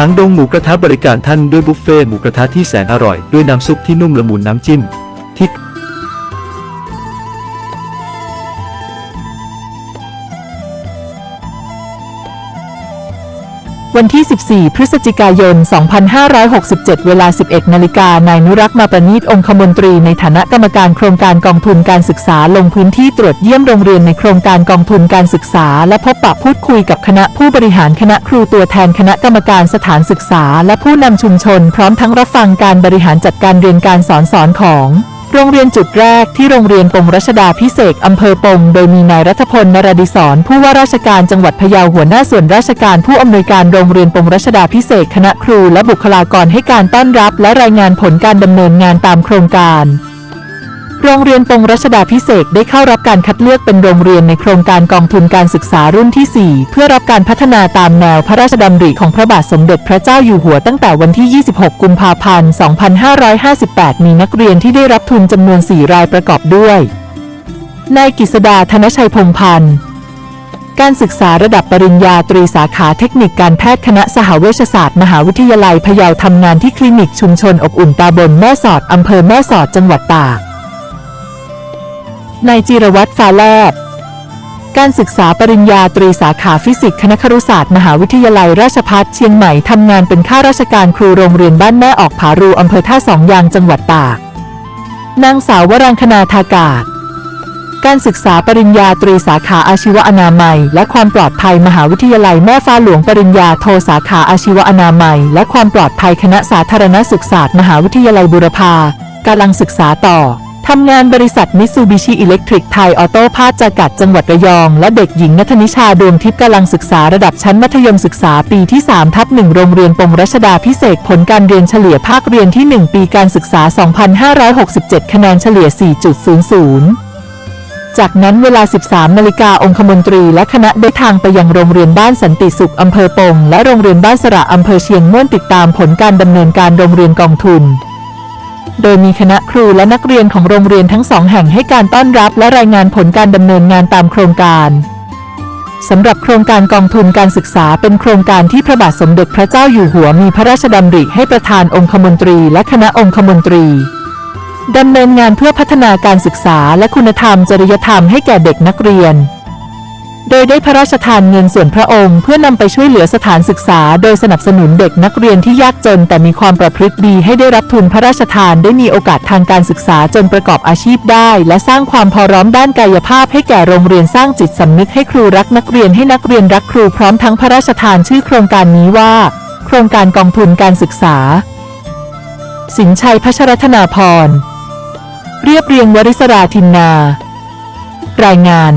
หางดงหมูกระทะบริการท่านด้วยบุฟเฟ่ต์หมูกระทะที่แสนอร่อย ด้วยน้ำซุปที่นุ่มละมุนน้ำจิ้มที่ วันที่ 14 พฤศจิกายน 2567 เวลา 11 นาฬิกานายนุรักษ์มาประณีตองคมนตรีในฐานะกรรมการโครงการกองทุนการศึกษาลงพื้นที่ตรวจเยี่ยมโรงเรียนในโครงการกองทุนการศึกษา และพบปะพูดคุยกับคณะผู้บริหารคณะครูตัวแทนคณะกรรมการสถานศึกษา และผู้นำชุมชน พร้อมทั้งรับฟังการบริหารจัดการเรียนการสอนสอนของ โรงเรียนจุดแรกที่โรงเรียนปงรัชดาพิเศษอำเภอปง โดยมีนายรัฐพลนราดิศรผู้ว่าราชการจังหวัดพะเยาหัวหน้าส่วนราชการผู้อำนวยการโรงเรียนปงรัชดาพิเศษคณะครูและบุคลากรให้การต้อนรับ และรายงานผลการดำเนินงานตามโครงการ โรงเรียนปงรัชดาพิเศษได้เข้ารับการคัดเลือกเป็นโรงเรียนในโครงการกองทุนการศึกษารุ่นที่ 4 เพื่อรับการพัฒนาตามแนวพระราชดำริของพระบาทสมเด็จพระเจ้าอยู่หัวตั้งแต่วันที่ 26 กุมภาพันธ์ 2558 มีนักเรียนที่ได้รับทุนจำนวน 4 รายประกอบด้วย นายกฤษดาธนชัยพงพันธ์การศึกษาระดับปริญญาตรีสาขาเทคนิคการแพทย์คณะสหเวชศาสตร์ มหาวิทยาลัยพะเยาทำงานที่คลินิกชุมชนอบอุ่นตาบนแม่สอดอำเภอแม่สอดจังหวัดตาก นายจิรวัตรฟาแลบ การศึกษาปริญญาตรีสาขาฟิสิกส์คณะครุศาสตร์มหาวิทยาลัยราชภัฏเชียงใหม่ทำงานเป็นข้าราชการครูโรงเรียนบ้านแม่ออกผารูอำเภอท่าสองยางจังหวัดตาก นางสาววรังคณาทากาศ การศึกษาปริญญาตรีสาขาอาชีวอนามัย และความปลอดภัยมหาวิทยาลัยแม่ฟ้าหลวงปริญญาโทสาขาอาชีวอนามัย และความปลอดภัยคณะสาธารณสุขศาสตร์มหาวิทยาลัยบุรพากำลังศึกษาต่อ ทำงานบริษัทมิตซูบิชิอิเล็กทริกไทยออโต้พาจำกัดจังหวัดระยอง และเด็กหญิงนัทนิชาดวงทิพย์กำลังศึกษาระดับชั้นมัธยมศึกษาปีที่ 3 ทับ1โรงเรียนปงรัชดาพิเศษผลการเรียนเฉลี่ยภาคเรียนที่ 1 ปีการศึกษา 2567 คะแนนเฉลี่ย 4.00จากนั้นเวลา 13 นาฬิกาองคมนตรีและคณะได้ทางไปยังโรงเรียนบ้านสันติสุขอำเภอปงและโรงเรียนบ้านสระอำเภอเชียงม่วนติดตามผลการดำเนินการโรงเรียนกองทุน โดยมีคณะครูและนักเรียนของโรงเรียนทั้งสองแห่งให้การต้อนรับและรายงานผลการดำเนินงานตามโครงการสำหรับโครงการกองทุนการศึกษาเป็นโครงการที่พระบาทสมเด็จพระเจ้าอยู่หัวมีพระราชดำริให้ประธานองคมนตรีและคณะองคมนตรีดำเนินงานเพื่อพัฒนาการศึกษาและคุณธรรมจริยธรรมให้แก่เด็กนักเรียน โดยได้พระราชทานเงินส่วนพระองค์เพื่อนำไปช่วยเหลือสถานศึกษา โดยสนับสนุนเด็กนักเรียนที่ยากจนแต่มีความประพฤติดีให้ได้รับทุนพระราชทานได้มีโอกาสทางการศึกษาจนประกอบอาชีพได้ และสร้างความพอร้อมด้านกายภาพให้แก่โรงเรียนสร้างจิตสำนึกให้ครูรักนักเรียนให้นักเรียนรักครูพร้อมทั้งพระราชทานชื่อโครงการนี้ว่า โครงการกองทุนการศึกษา สินชัยพัชรธนาพรเรียบเรียงวริศราทินนา รายงาน